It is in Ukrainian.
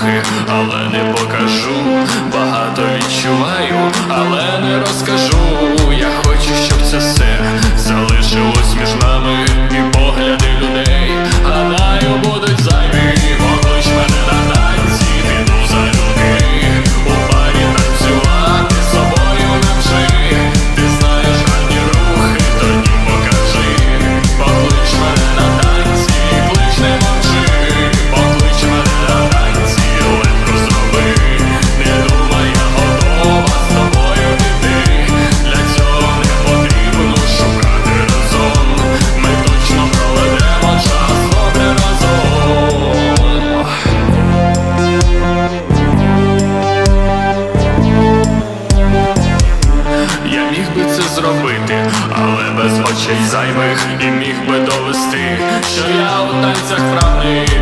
трохи, але не покажу. Багато відчуваю, але не розкажу. Я хочу, щоб це. би це зробити, але без очей зайвих і міг би довести, що я у танцях правий.